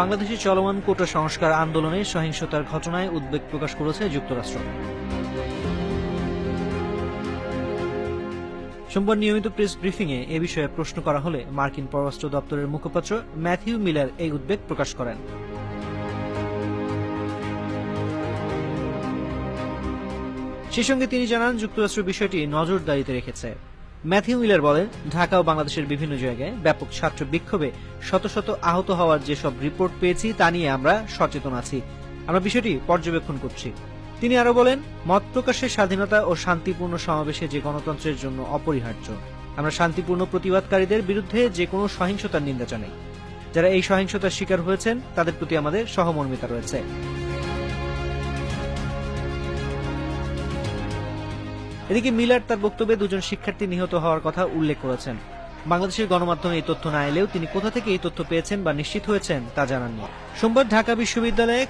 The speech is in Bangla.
বাংলাদেশে চলমান কোটা সংস্কার আন্দোলনে সহিংসতার ঘটনায় উদ্বেগ প্রকাশ করেছে যুক্তরাষ্ট্র। সোমবার নিয়মিত প্রেস ব্রিফিংয়ে এ বিষয়ে প্রশ্ন করা হলে মার্কিন পররাষ্ট্র দপ্তরের মুখপাত্র ম্যাথিউ মিলার এই উদ্বেগ প্রকাশ করেন। সেই সঙ্গে তিনি জানান, যুক্তরাষ্ট্র বিষয়টি নজরদারিতে রেখেছে। ম্যাথিউ মিলার বলেন ঢাকা ও বাংলাদেশের বিভিন্ন জায়গায় ব্যাপক ছাত্র বিক্ষোভে শত শত আহত হওয়ার যেসব রিপোর্ট পেয়েছি, তা নিয়ে আমরা সচেতন আছি। আমরা বিষয়টি পর্যবেক্ষণ করছি। তিনি আরও বলেন, মত প্রকাশের স্বাধীনতা ও শান্তিপূর্ণ সমাবেশে যে গণতন্ত্রের জন্য অপরিহার্য। আমরা শান্তিপূর্ণ প্রতিবাদকারীদের বিরুদ্ধে যে কোনো সহিংসতার নিন্দা জানাই। যারা এই সহিংসতার শিকার হয়েছেন, তাদের প্রতি আমাদের সহমর্মিতা রয়েছে। এদিকে মিলার তার বক্তব্যে দুজন শিক্ষার্থী নিহত হওয়ার কথা উল্লেখ করেছেন। বাংলাদেশের গণমাধ্যমে এই তথ্য না এলেও তিনি কোথা থেকে এই তথ্য পেয়েছেন বা নিশ্চিত হয়েছেন তা জানাননি। সোমবার ঢাকা বিশ্ববিদ্যালয়ে